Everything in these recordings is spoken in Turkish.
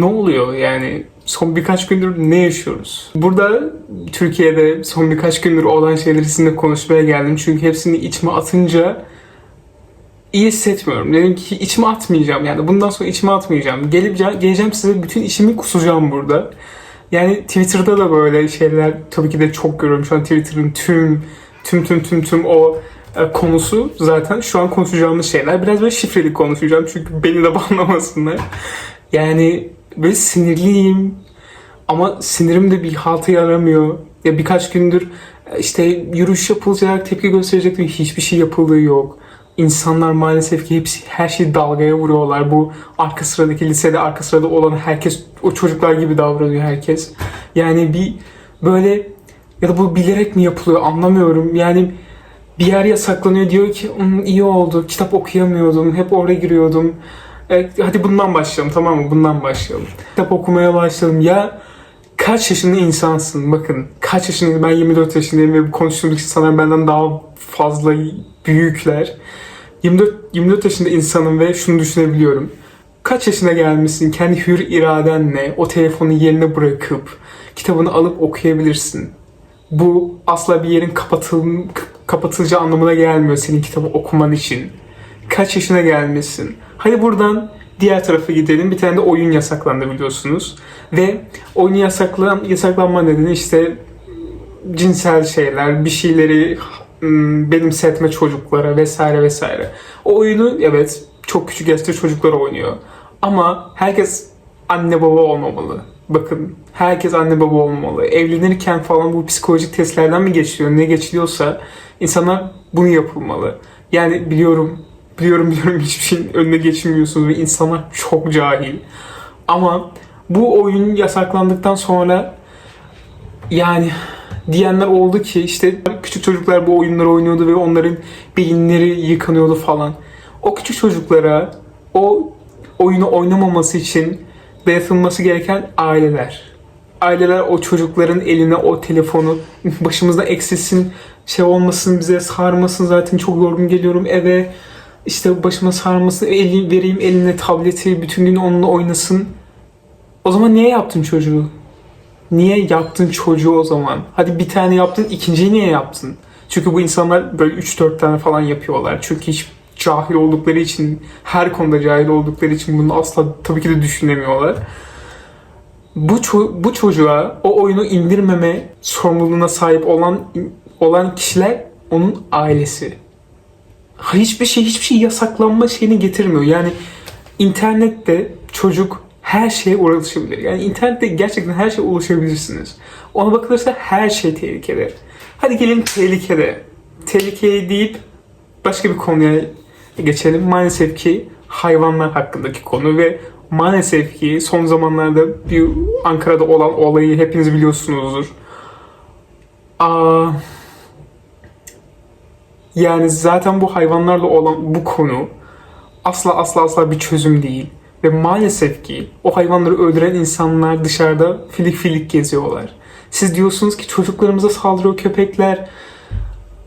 Ne oluyor yani? Son birkaç gündür ne yaşıyoruz? Burada Türkiye'de son birkaç gündür olan şeyleri sizinle konuşmaya geldim. Çünkü hepsini içime atınca iyi hissetmiyorum. Dedim ki içime atmayacağım yani. Bundan sonra içime atmayacağım. Gelip geleceğim size bütün işimi kusacağım burada. Yani Twitter'da da böyle şeyler tabii ki de çok görüyorum. Şu an Twitter'ın tüm tüm tüm tüm tüm o e, konusu zaten şu an konuşacağımız şeyler. Biraz böyle şifreli konuşacağım çünkü beni de banlamasınlar. Yani böyle sinirliyim ama sinirim de bir halta yaramıyor. Ya birkaç gündür e, işte yürüyüş yapılacak, tepki gösterecek hiçbir şey yapıldığı yok. İnsanlar maalesef ki hepsi her şeyi dalgaya vuruyorlar. Bu arka sıradaki lisede arka sırada olan herkes o çocuklar gibi davranıyor herkes. Yani bir böyle ya da bu bilerek mi yapılıyor anlamıyorum. Yani bir yer yasaklanıyor diyor ki "Hmm, iyi oldu kitap okuyamıyordum hep oraya giriyordum. E, hadi bundan başlayalım tamam mı bundan başlayalım. Kitap okumaya başladım ya kaç yaşında insansın bakın kaç yaşındayım ben 24 yaşındayım ve bu konuştuğum insanlar benden daha fazla büyükler. 24, 24 yaşında insanım ve şunu düşünebiliyorum. Kaç yaşına gelmişsin kendi hür iradenle o telefonu yerine bırakıp kitabını alıp okuyabilirsin. Bu asla bir yerin kapatıl, kapatılacağı anlamına gelmiyor senin kitabı okuman için. Kaç yaşına gelmişsin? Hadi buradan diğer tarafa gidelim. Bir tane de oyun yasaklandı biliyorsunuz. Ve oyunu yasaklan, yasaklanma nedeni işte cinsel şeyler, bir şeyleri ım, benimsetme çocuklara vesaire vesaire. O oyunu evet çok küçük yaşta çocuklar oynuyor. Ama herkes anne baba olmamalı. Bakın herkes anne baba olmamalı. Evlenirken falan bu psikolojik testlerden mi geçiliyor ne geçiliyorsa insanlar bunu yapılmalı. Yani biliyorum biliyorum biliyorum hiçbir şeyin önüne geçmiyorsunuz ve insanlar çok cahil. Ama bu oyun yasaklandıktan sonra yani diyenler oldu ki işte küçük çocuklar bu oyunları oynuyordu ve onların beyinleri yıkanıyordu falan. O küçük çocuklara o oyunu oynamaması için dayatılması gereken aileler. Aileler o çocukların eline o telefonu başımızda eksilsin şey olmasın bize sarmasın zaten çok yorgun geliyorum eve işte başıma sarmasın eli vereyim eline tableti bütün gün onunla oynasın. O zaman niye yaptın çocuğu? Niye yaptın çocuğu o zaman? Hadi bir tane yaptın, ikinciyi niye yaptın? Çünkü bu insanlar böyle 3-4 tane falan yapıyorlar. Çünkü hiç cahil oldukları için, her konuda cahil oldukları için bunu asla tabii ki de düşünemiyorlar. Bu, ço- bu çocuğa o oyunu indirmeme sorumluluğuna sahip olan olan kişiler onun ailesi. Hiçbir şey hiçbir şey yasaklanma şeyini getirmiyor. Yani internette çocuk her şeye ulaşabilir. Yani internette gerçekten her şeye ulaşabilirsiniz. Ona bakılırsa her şey tehlikede. Hadi gelin tehlikede. Tehlikeye deyip başka bir konuya geçelim. Maalesef ki hayvanlar hakkındaki konu ve maalesef ki son zamanlarda bir Ankara'da olan olayı hepiniz biliyorsunuzdur. Aa, yani zaten bu hayvanlarla olan bu konu asla asla asla bir çözüm değil. Ve maalesef ki o hayvanları öldüren insanlar dışarıda filik filik geziyorlar. Siz diyorsunuz ki çocuklarımıza saldırıyor köpekler.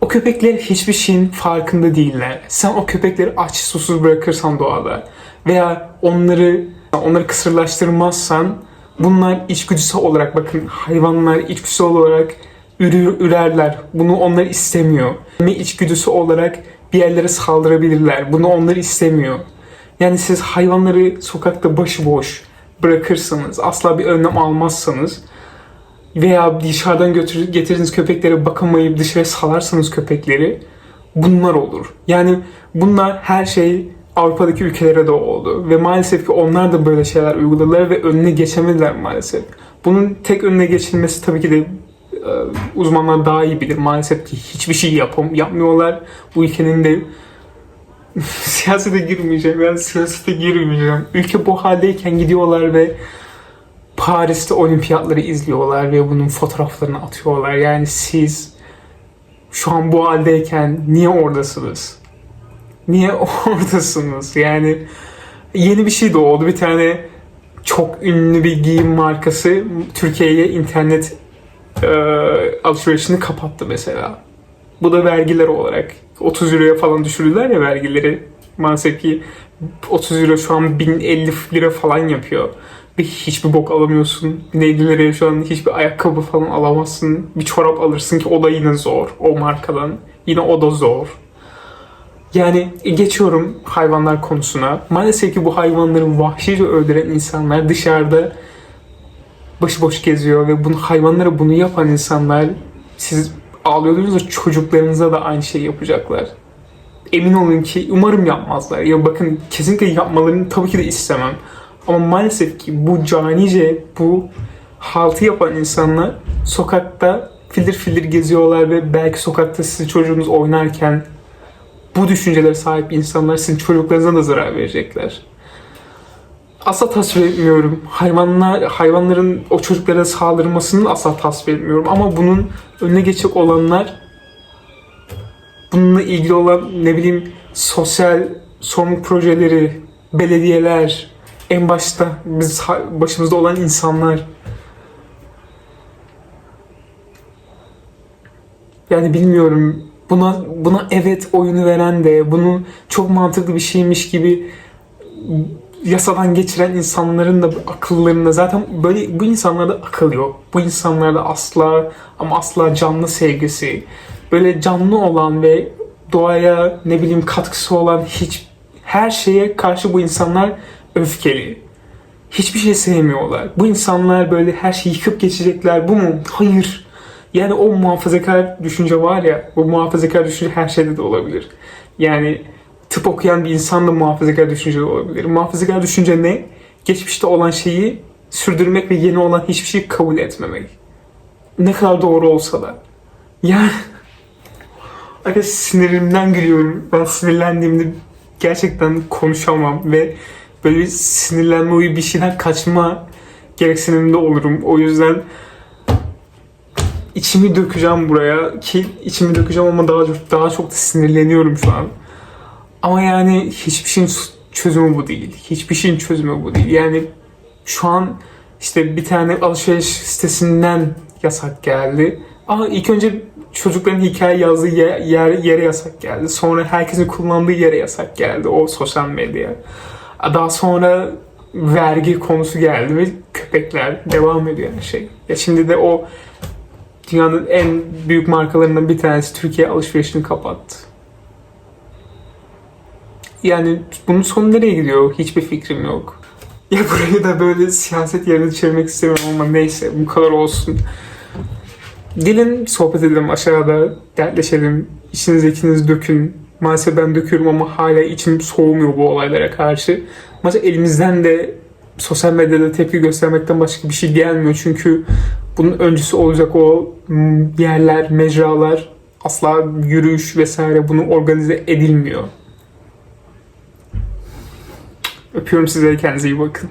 O köpekler hiçbir şeyin farkında değiller. Sen o köpekleri aç susuz bırakırsan doğada veya onları onları kısırlaştırmazsan bunlar içgüdüsel olarak bakın hayvanlar içgüdüsel olarak ürür, ürerler. Bunu onlar istemiyor. Ve içgüdüsü olarak bir yerlere saldırabilirler. Bunu onlar istemiyor. Yani siz hayvanları sokakta başıboş bırakırsanız, asla bir önlem almazsanız veya dışarıdan götür, getirdiğiniz köpeklere bakamayıp dışarı salarsanız köpekleri bunlar olur. Yani bunlar her şey Avrupa'daki ülkelere de oldu ve maalesef ki onlar da böyle şeyler uyguladılar ve önüne geçemediler maalesef. Bunun tek önüne geçilmesi tabii ki de uzmanlar daha iyi bilir. Maalesef ki hiçbir şey yapam yapmıyorlar. Bu ülkenin de siyasete girmeyeceğim. Ben siyasete girmeyeceğim. Ülke bu haldeyken gidiyorlar ve Paris'te olimpiyatları izliyorlar ve bunun fotoğraflarını atıyorlar. Yani siz şu an bu haldeyken niye oradasınız? Niye oradasınız? Yani yeni bir şey doğdu. Bir tane çok ünlü bir giyim markası Türkiye'ye internet e, alışverişini kapattı mesela. Bu da vergiler olarak 30 euroya falan düşürdüler ya vergileri. Maalesef ki 30 euro şu an 1050 lira falan yapıyor. Ve hiçbir bok alamıyorsun. Neydileri şu an hiçbir ayakkabı falan alamazsın. Bir çorap alırsın ki o da yine zor. O markadan. Yine o da zor. Yani geçiyorum hayvanlar konusuna. Maalesef ki bu hayvanları vahşice öldüren insanlar dışarıda başıboş geziyor ve bunu hayvanlara bunu yapan insanlar siz ağlıyordunuz da çocuklarınıza da aynı şeyi yapacaklar. Emin olun ki umarım yapmazlar. Ya bakın kesinlikle yapmalarını tabii ki de istemem. Ama maalesef ki bu canice, bu haltı yapan insanlar sokakta filir filir geziyorlar ve belki sokakta sizin çocuğunuz oynarken bu düşüncelere sahip insanlar sizin çocuklarınıza da zarar verecekler. Asla tasvir etmiyorum. Hayvanlar, hayvanların o çocuklara saldırmasını asla tasvir etmiyorum. Ama bunun önüne geçecek olanlar bununla ilgili olan ne bileyim sosyal sorumluluk projeleri, belediyeler, en başta biz başımızda olan insanlar. Yani bilmiyorum. Buna buna evet oyunu veren de bunu çok mantıklı bir şeymiş gibi yasadan geçiren insanların da akıllarında zaten böyle bu insanlarda akıl yok. Bu insanlarda asla ama asla canlı sevgisi, böyle canlı olan ve doğaya ne bileyim katkısı olan hiç her şeye karşı bu insanlar öfkeli. Hiçbir şey sevmiyorlar. Bu insanlar böyle her şeyi yıkıp geçecekler. Bu mu? Hayır. Yani o muhafazakar düşünce var ya, bu muhafazakar düşünce her şeyde de olabilir. Yani tıp okuyan bir insan da muhafazakar düşünce de olabilir. Muhafazakar düşünce ne? Geçmişte olan şeyi sürdürmek ve yeni olan hiçbir şeyi kabul etmemek. Ne kadar doğru olsa da. Yani Arkadaşlar sinirimden gülüyorum. Ben sinirlendiğimde gerçekten konuşamam ve böyle bir sinirlenme uyu bir şeyden kaçma gereksiniminde olurum. O yüzden içimi dökeceğim buraya ki içimi dökeceğim ama daha çok daha çok da sinirleniyorum şu an. Ama yani hiçbir şeyin çözümü bu değil. Hiçbir şeyin çözümü bu değil. Yani şu an işte bir tane alışveriş sitesinden yasak geldi. Aa ilk önce çocukların hikaye yazdığı yer, yer, yere yasak geldi. Sonra herkesin kullandığı yere yasak geldi o sosyal medya. Daha sonra vergi konusu geldi ve köpekler devam ediyor her şey. Ya şimdi de o dünyanın en büyük markalarından bir tanesi Türkiye alışverişini kapattı. Yani bunun sonu nereye gidiyor? Hiçbir fikrim yok. Ya burayı da böyle siyaset yerine çevirmek istemiyorum ama neyse bu kadar olsun. Gelin sohbet edelim aşağıda, dertleşelim, içinizi ikiniz dökün. Maalesef ben döküyorum ama hala içim soğumuyor bu olaylara karşı. Maalesef elimizden de sosyal medyada tepki göstermekten başka bir şey gelmiyor. Çünkü bunun öncüsü olacak o mm, yerler, mecralar asla yürüyüş vesaire bunu organize edilmiyor. Öpüyorum size kendinize iyi bakın.